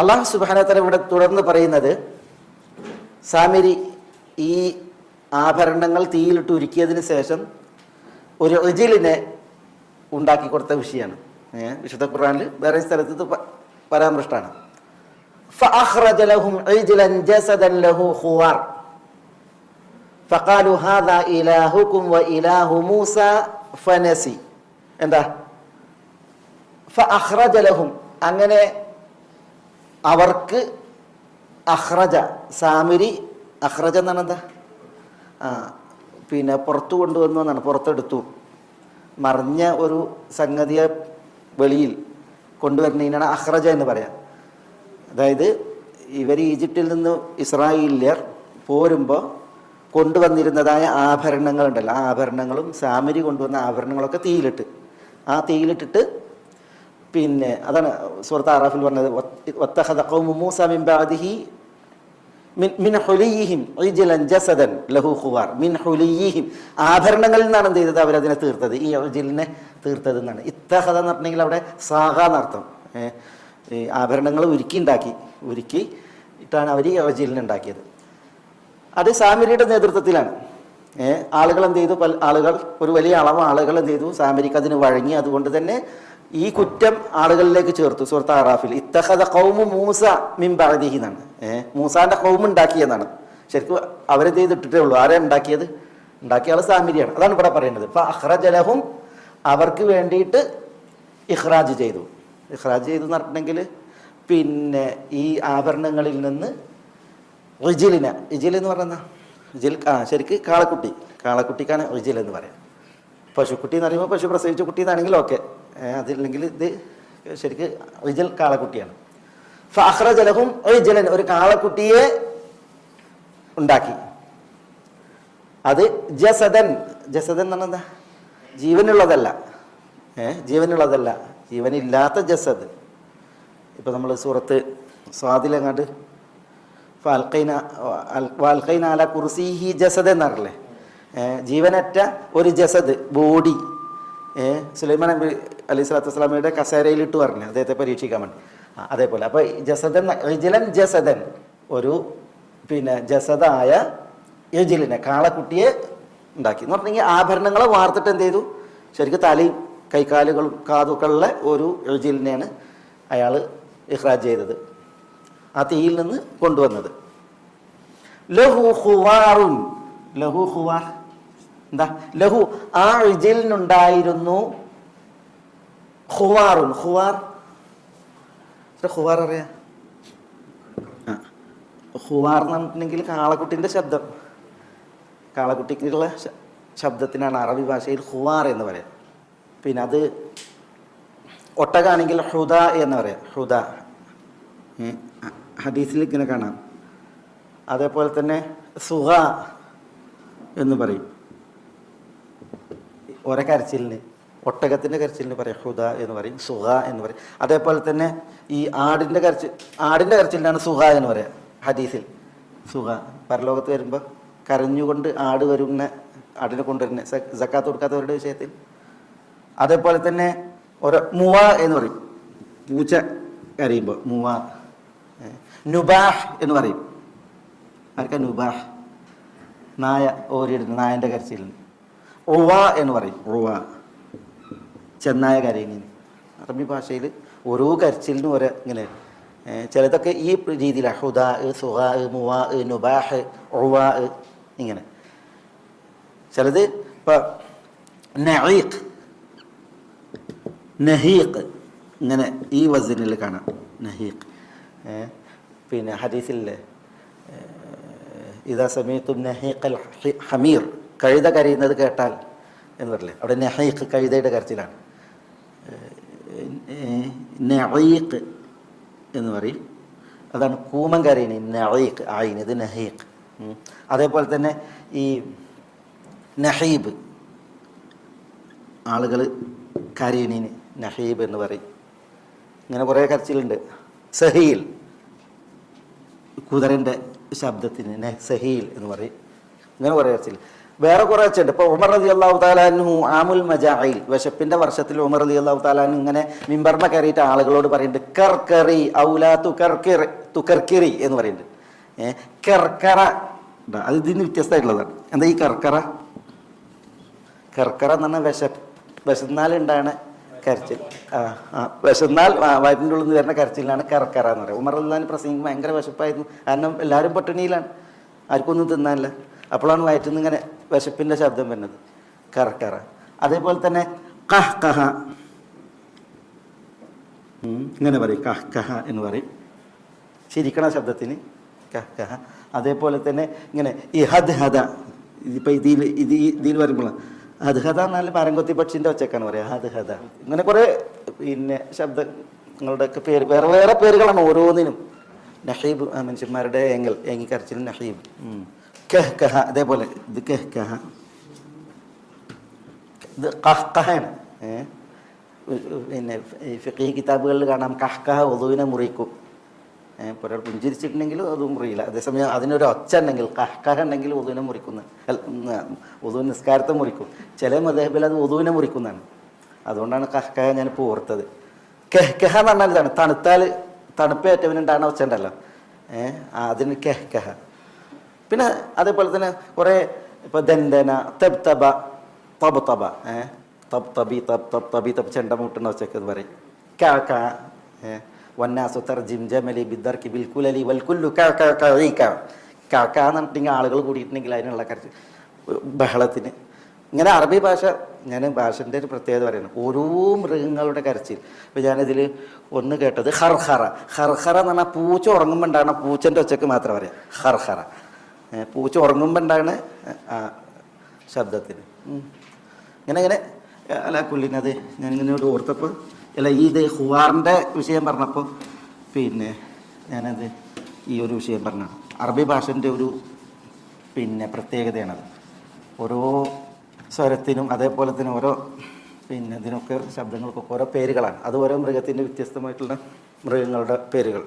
അള്ളാഹു സുബാനത്തല ഇവിടെ തുടർന്ന് പറയുന്നത് സാമിരി ഈ ആഭരണങ്ങൾ തീയിലിട്ട് ഉരുക്കിയതിന് ശേഷം ഒരു റിജിലിനെ ഉണ്ടാക്കി കൊടുത്ത വിഷയമാണ്. വിശുദ്ധ ഖുർആാനിൽ വേറെ സ്ഥലത്ത് പരാമൃഷ്ടാണ് എന്താ? അങ്ങനെ അവർക്ക് അഹ്റജ സാമിരി അഹ്റജ എന്നാണ് എന്താ? ആ പിന്നെ പുറത്തു കൊണ്ടുവന്നു എന്നാണ് പുറത്തെടുത്തു. മറിഞ്ഞ ഒരു സംഗതിയെ വെളിയിൽ കൊണ്ടുവരുന്നതിനാണ് അഹ്റജ എന്ന് പറയാം. അതായത് ഇവർ ഈജിപ്തിൽ നിന്ന് ഇസ്രായേലിയർ പോരുമ്പോൾ കൊണ്ടുവന്നിരുന്നതായ ആഭരണങ്ങളുണ്ടല്ലോ. ആ ആഭരണങ്ങളും സാമരി കൊണ്ടുവന്ന ആഭരണങ്ങളൊക്കെ തീയിലിട്ട്. ആ തീയിലിട്ടിട്ട് പിന്നെ അതാണ് സുഹൃത്ത് അറാഫിൽ പറഞ്ഞത് ആഭരണങ്ങളിൽ നിന്നാണ് എന്ത് ചെയ്തത് അവരതിനെ തീർത്തത്? ഈ ഒജിലിനെ തീർത്തത് എന്നാണ്. ഇത്തഹത എന്ന് പറഞ്ഞെങ്കിൽ അവിടെ സാഹ എന്നർത്ഥം ഈ ആഭരണങ്ങൾ ഉരുക്കി ഉണ്ടാക്കി ഉരുക്കി ഇട്ടാണ് അവർ ഈ ഒജിലിനെ ഉണ്ടാക്കിയത്. അത് സാമരിയുടെ നേതൃത്വത്തിലാണ്. ആളുകൾ എന്ത് ചെയ്തു? പല ആളുകൾ ഒരു വലിയ അളവ് ആളുകൾ എന്ത് ചെയ്തു? സാമിരിക്ക് അതിന് വഴങ്ങി. അതുകൊണ്ട് തന്നെ ഈ കുറ്റം ആളുകളിലേക്ക് ചേർത്തു സുഹൃത്ത് അറാഫിൽ. ഇത്തഹദ കൗമു മൂസ മിൻ ബഅദിഹി എന്നാണ്. ഏഹ് മൂസാന്റെ കൗമ് ഉണ്ടാക്കിയെന്നാണ്. ശരിക്കും അവരെന്ത് ചെയ്തിട്ടേ ഉള്ളൂ. ആരെ ഉണ്ടാക്കിയത്? ഉണ്ടാക്കിയ ആൾ സാമിരിയാണ്. അതാണ് ഇവിടെ പറയുന്നത് ഇപ്പൊ അഹ്റജലഹും അവർക്ക് വേണ്ടിയിട്ട് ഇഹ്റാജ് ചെയ്തു. ഇഹ്റാജ് ചെയ്തു എന്ന് പറഞ്ഞിട്ടുണ്ടെങ്കിൽ പിന്നെ ഈ ആഭരണങ്ങളിൽ നിന്ന് റിജിലിന ഇജിൽ എന്ന് പറയുന്ന റിജിൽ ആ ശരിക്ക് കാളക്കുട്ടി. കാളക്കുട്ടിക്കാണ് റിജിൽ എന്ന് പറയാം. പശുക്കുട്ടി എന്ന് പറയുമ്പോൾ പശു പ്രസവിച്ച കുട്ടി എന്നാണെങ്കിൽ ഓക്കെ. അതില്ലെങ്കിൽ ഇത് ശരിക്ക് റിജൽ കാളക്കുട്ടിയാണ്. ഫഹ്റജലഹും റിജലൻ ഒരു കാളക്കുട്ടിയെ ഉണ്ടാക്കി. അത് ജസദൻ ജസദൻ എന്ന് പറഞ്ഞാൽ ജീവനുള്ളതല്ല. ഏഹ് ജീവനുള്ളതല്ല. ജീവനില്ലാത്ത ജസദ്. ഇപ്പം നമ്മൾ സൂറത്ത് സ്വാതിലെങ്ങാണ്ട് ഫാൽഖൈന വാൽഖൈന അല കുർസിഹി ജസദ് എന്നറില്ലേ ജീവനറ്റ ഒരു ജസദ് ബോഡി. സുലൈമാൻ നബി അലൈഹി സ്വലാത്തു വസ്സലാമയുടെ കസേരയിലിട്ട് പറഞ്ഞു അദ്ദേഹത്തെ പരീക്ഷിക്കാൻ വേണ്ടി. അതേപോലെ. അപ്പോൾ ജസദൻ ഇജിലൻ ജസദൻ ഒരു പിന്നെ ജസദായ എജിലിനെ കാളക്കുട്ടിയെ ഉണ്ടാക്കി. എന്ന് പറഞ്ഞെങ്കിൽ ആഭരണങ്ങളെ വാർത്തിട്ട് എന്ത് ചെയ്തു? ശരിക്കും തലയും കൈക്കാലുകളും കാതുക്കളിലെ ഒരു എജിലിനെയാണ് അയാൾ ഇഹ്റാജ് ചെയ്തത്. ആ തീയിൽ നിന്ന് കൊണ്ടുവന്നത്. ലഹു ഹുവാറും ലഹു ഹുവാർ. എന്താ? ലഹു ആ ഇജിലിനുണ്ടായിരുന്നു ഹുവാറുൻ ഹുവാർ ഹുവാർ അറിയാ. ഹുവാർ എന്ന് പറഞ്ഞിട്ടുണ്ടെങ്കിൽ കാളക്കുട്ടിന്റെ ശബ്ദം. കാളക്കുട്ടിക്കുള്ള ശബ്ദത്തിനാണ് അറബി ഭാഷയിൽ ഹുവാർ എന്ന് പറയാം. പിന്നെ അത് ഒട്ടകാണെങ്കിൽ ഹുദ എന്ന് പറയാം. ഹുദ. ഹദീസിൽ ഇങ്ങനെ കാണാം. അതേപോലെ തന്നെ സുഹ എന്ന് പറയും. ഓരോ കരച്ചിലിന് ഒട്ടകത്തിന്റെ കരച്ചിലിന് പറയും ഹുദ എന്ന് പറയും സുഹ എന്ന് പറയും. അതേപോലെ തന്നെ ഈ ആടിന്റെ കരച്ചിൽ ആടിന്റെ കരച്ചിലിനാണ് സുഹ എന്ന് പറയുക ഹദീസിൽ. സുഹ പരലോകത്ത് വരുമ്പോൾ കരഞ്ഞുകൊണ്ട് ആട് വരുന്ന ആടിനെ കൊണ്ടുവരുന്ന സക്കാത്ത് കൊടുക്കാത്തവരുടെ വിഷയത്തിൽ. അതേപോലെ തന്നെ ഓരോ മുവ എന്ന് പറയും. പൂച്ച കരയുമ്പോൾ മുവ നുബാഹ് എന്ന് പറയും. ആർക്കാ നുബാഹ്? നായ ഓരിടുന്ന നായന്റെ കരച്ചിലിന്. ഉവ എന്ന് പറയും. റുവ. ചെന്നായ കരയുന്നതിന് അറബി ഭാഷയിൽ ഓരോ കരച്ചിലിനും ഓരോ ഇങ്ങനെ ചിലതൊക്കെ ഈ രീതിയിലാണ് ഹുദാ സുഹാ മുവാ നുബാഹ് ഉവാ ഇങ്ങനെ. ചിലത് ഇപ്പം നഹീഖ് നഹീഖ് ഇങ്ങനെ ഈ വസനിൽ കാണാം. നഹീഖ് പിന്നെ ഹദീസില്ലേ ഇതാ സമയത്തും നഹീഖൽ ഹി- ഹമീർ. കഴുത കരയുന്നത് കേട്ടാൽ എന്ന് പറയില്ലേ അവിടെ നെഹീഖ് കഴുതയുടെ കരച്ചിലാണ്. നെഹീഖ് എന്ന് പറയും. അതാണ് കൂമൻ കരയിന് നെഹീഖ് ആയിന് ഇത് നെഹീഖ്. അതേപോലെ തന്നെ ഈ നഹീബ് ആളുകൾ കരയണീന് നഹീബ് എന്ന് പറയും. ഇങ്ങനെ കുറേ കരച്ചിലുണ്ട്. സഹീൽ കുതിരന്റെ ശബ്ദത്തിന് സഹീൽ എന്ന് പറയും. ഇങ്ങനെ കുറേ കരച്ചിൽ വേറെ കുറേ വെച്ചുണ്ട് ഇപ്പോൾ ഉമർ റതി അള്ളാഹു താലാനു ആമുൽ മജായിൽ വിശപ്പിന്റെ വർഷത്തിൽ ഉമർ റതി അള്ളാഹു താലാനു ഇങ്ങനെ മിമ്പർമ കയറിയിട്ട് ആളുകളോട് പറയുന്നുണ്ട് കർക്കറി ഔലാ തുക്കർക്കിറി എന്ന് പറയുന്നുണ്ട് ഏഹ് കർക്കറ. അത് ഇതിന് വ്യത്യസ്തമായിട്ടുള്ളതാണ്. എന്താ ഈ കർക്കറ? കർക്കറ എന്ന് പറഞ്ഞാൽ വിശ വിശന്നാലുണ്ടാണ് കരച്ചിൽ. ആ ആ വിശന്നാൽ വയറ്റിന്റെ ഉള്ളിൽ നിന്ന് വരുന്ന കരച്ചിലാണ് കർക്കറ എന്ന് പറയുന്നത്. ഉമർ അള്ളഹാൻ പ്രസംഗം ഭയങ്കര വിശപ്പായിരുന്നു. കാരണം എല്ലാവരും പട്ടിണിയിലാണ്. ആർക്കൊന്നും തിന്നാനില്ല. അപ്പോഴാണ് വയറ്റിൽ നിന്ന് ഇങ്ങനെ വിശപ്പിന്റെ ശബ്ദം വരുന്നത്. കറക്കറ അതേപോലെ തന്നെ കഹ് കഹ. ഇങ്ങനെ പറയും. കഹ് കഹ എന്ന് പറയും. ചിരിക്കണ ശബ്ദത്തിന് കഹ് കഹ. അതേപോലെ തന്നെ ഇങ്ങനെ ഈ ഹദ് ഇതിപ്പോൾ ഇതിൽ ഇത് ഇതിൽ വരുമ്പോഴാണ് ഹദ് ഹദ എന്നാൽ മരംകൊത്തി പക്ഷിന്റെ ഒച്ചക്കാണ് പറയുക. ഹദ് ഹദ. ഇങ്ങനെ കുറേ പിന്നെ ശബ്ദങ്ങളുടെ ഒക്കെ പേര് വേറെ വേറെ പേരുകളാണ് ഓരോന്നിനും. നഹീബ് മനുഷ്യന്മാരുടെ എങ്കിൽ ഏങ്ങി കരച്ചിൽ നഹീബ് ഉം. കഹ് കഹ അതേപോലെ ഇത് കഹ്കഹ. ഇത് കഹ്കഹയാണ്. പിന്നെ ഫിഖി കിതാബുകളിൽ കാണാം കഹ്കഹ വധുവിനെ മുറിക്കും. ഒരാൾ പുഞ്ചിരിച്ചിട്ടുണ്ടെങ്കിൽ അത് മുറിയില്ല. അതേസമയം അതിനൊരു ഒച്ച ഉണ്ടെങ്കിൽ കഹ്കഹ ഉണ്ടെങ്കിൽ ഒതുവിനെ മുറിക്കുന്ന ഒതുവിന് നിസ്കാരത്തെ മുറിക്കും. ചില മതേബിൽ അത് ഒതുവിനെ മുറിക്കുന്നതാണ്. അതുകൊണ്ടാണ് കഹ്കഹ ഞാൻ ഞാനിപ്പോൾ ഓർത്തത് കെഹ്കഹ എന്ന് പറഞ്ഞാൽ ഇതാണ് തണുത്താൽ തണുപ്പേറ്റവനുണ്ടാണ് ഒച്ച ഉണ്ടല്ലോ അതിന് കെഹ് കെഹ പിന്നെ അതേപോലെ തന്നെ കുറേ ഇപ്പോൾ ദന്തന തബ് തബ തബ് തബ ഏ? തബ് തബി തബ് തബ് തബി തബ് ചെണ്ട വെച്ചൊക്കെ പറയും. കാ കാ വന്നാസു തർജിം ജമലി ബിദ്ദർക്കി ബിൽക്കുലലി വൽക്കുല്ലു കാ കാ കാ കാ. കാ കാ എന്ന് പറഞ്ഞിട്ടുണ്ടെങ്കിൽ ആളുകൾ കൂടിയിട്ടുണ്ടെങ്കിൽ അതിനുള്ള കരച്ച് ബഹളത്തിന്. ഇങ്ങനെ അറബി ഭാഷ ഞാൻ ഭാഷന്റെ ഒരു പ്രത്യേകത പറയുന്നത് ഓരോ മൃഗങ്ങളുടെ കരച്ചിൽ. ഇപ്പോൾ ഞാനിതിൽ ഒന്ന് കേട്ടത് ഹർഹറ. ഹർഹറ എന്ന് പറഞ്ഞാൽ പൂച്ച ഉറങ്ങുമ്പോൾ ഉണ്ടാകുന്ന പൂച്ചന്റെ ഒച്ചക്ക് മാത്രം പറയാം. ഹർഹറ. പൂച്ച ഉറങ്ങുമ്പോൾ ഉണ്ടാകണ ആ ശബ്ദത്തിന്. ഇങ്ങനെ ഇങ്ങനെ. അല്ല കുല്ലിനത് ഞാനിങ്ങനെ ഓർത്തപ്പോൾ അല്ല ഈ ഇത് ഹുവാറിന്റെ വിഷയം പറഞ്ഞപ്പോൾ പിന്നെ ഞാനത് ഈ ഒരു വിഷയം പറഞ്ഞു അറബി ഭാഷന്റെ ഒരു പിന്നെ പ്രത്യേകതയാണത്. ഓരോ സ്വരത്തിനും അതേപോലെ തന്നെ ഓരോ പിന്നെ ഇതിനൊക്കെ ശബ്ദങ്ങൾക്കൊക്കെ ഓരോ പേരുകളാണ്. അത് ഓരോ മൃഗത്തിന്റെ വ്യത്യസ്തമായിട്ടുള്ള മൃഗങ്ങളുടെ പേരുകൾ.